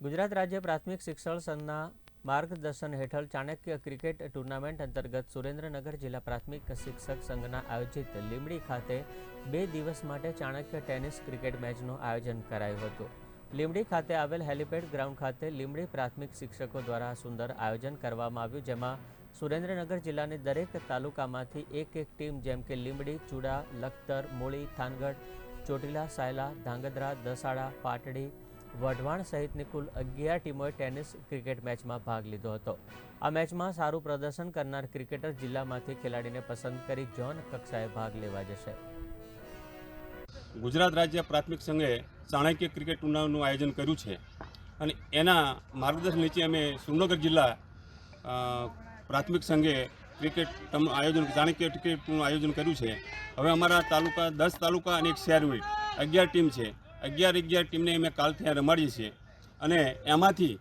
ગુજરાત રાજ્ય પ્રાથમિક શિક્ષણ સંઘના માર્ગદર્શન હેઠળ ચાણક્ય ક્રિકેટ ટુર્નામેન્ટ અંતર્ગત સુરેન્દ્રનગર જિલ્લા પ્રાથમિક શિક્ષક સંઘના આયોજિત લીમડી ખાતે બે દિવસ માટે ચાણક્ય ટેનિસ ક્રિકેટ મેચનું આયોજન કરાયું હતું. લીમડી ખાતે આવેલ હેલિપેડ ગ્રાઉન્ડ ખાતે લીમડી પ્રાથમિક શિક્ષકો દ્વારા સુંદર આયોજન કરવામાં આવ્યું, જેમાં સુરેન્દ્રનગર જિલ્લાની દરેક તાલુકામાંથી એક એક ટીમ, જેમ કે લીંબડી, ચુડા, લખતર, મૂળી, થાનગઢ, ચોટીલા, સાયલા, ધાંગધ્રા, દસાડા, પાટડી વઢવાણ સહિતની કુલ અગિયાર ટીમોએ ટેનિસ ક્રિકેટ મેચમાં ભાગ લીધો હતો. આ મેચમાં સારું પ્રદર્શન કરનાર ક્રિકેટર જિલ્લામાંથી ખેલાડીને પસંદ કરી જોન કક્ષાએ ભાગ લેવા જશે. ગુજરાત રાજ્ય પ્રાથમિક સંઘે ચાણક્ય ક્રિકેટ ટુર્નામેન્ટનું આયોજન કર્યું છે અને એના માર્ગદર્શન નીચે અમે સુરેન્દ્રનગર જિલ્લા પ્રાથમિક સંઘે ક્રિકેટ આયોજન, ચાણક્ય ક્રિકેટનું આયોજન કર્યું છે. હવે અમારા તાલુકા, દસ તાલુકા અને એક શહેર અગિયાર ટીમ છે. અગિયાર અગિયાર ટીમને અમે કાલથી રમાડીએ છે અને એમાંથી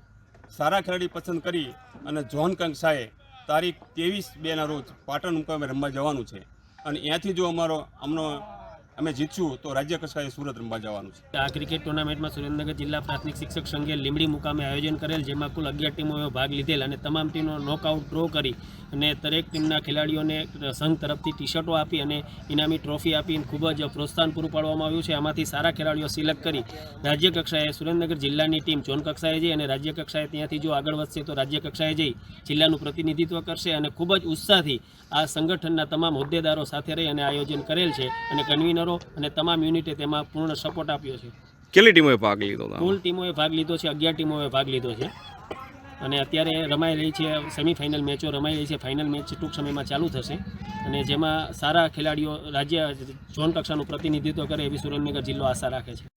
સારા ખેલાડી પસંદ કરી અને જોહન કંકસાએ તારીખ ત્રેવીસ બેના રોજ પાટણ મુકામે રમવા જવાનું છે. અને ત્યાંથી જો અમારો અમનો અમે જીતશું તો રાજ્ય કક્ષાએ સુરત રમવા જવાનું છે. આ ક્રિકેટ ટુર્નામેન્ટમાં સુરેન્દ્રનગર જિલ્લા પ્રાથમિક શિક્ષક સંઘે લીમડી મુકામે આયોજન કરેલ, જેમાં કુલ અગિયાર ટીમોએ ભાગ લીધેલ અને તમામ ટીમનો નોકઆઉટ ડ્રો કરી અને દરેક ટીમના ખેલાડીઓને સંઘ તરફથી ટી શર્ટો આપી અને ઇનામી ટ્રોફી આપી ખૂબ જ પ્રોત્સાહન પૂરું પાડવામાં આવ્યું છે. આમાંથી સારા ખેલાડીઓ સિલેક્ટ કરી રાજ્ય કક્ષાએ સુરેન્દ્રનગર જિલ્લાની ટીમ ઝોન કક્ષાએ જઈ અને રાજ્ય કક્ષાએ ત્યાંથી જો આગળ વધશે તો રાજ્ય કક્ષાએ જઈ જિલ્લાનું પ્રતિનિધિત્વ કરશે અને ખૂબ જ ઉત્સાહથી આ સંગઠનના તમામ હોદ્દેદારો સાથે રહી અને આયોજન કરેલ છે અને કન્વીનરો અને તમામ યુનિટે તેમાં પૂર્ણ સપોર્ટ આપ્યો છે. કેટલી ટીમોએ ભાગ લીધો કુલ ટીમોએ ભાગ લીધો છે અગિયાર ટીમોએ ભાગ લીધો છે. અને અત્યારે રમાઈ રહી છે સેમિફાઇનલ મેચો રમાઈ રહી છે ફાઇનલ મેચ ટૂંક સમયમાં ચાલુ થશે. અને જેમાં સારા ખેલાડીઓ રાજ્ય ઝોન કક્ષાનું પ્રતિનિધિત્વ કરે એવી સુરેન્દ્રનગર જિલ્લો આશા રાખે છે.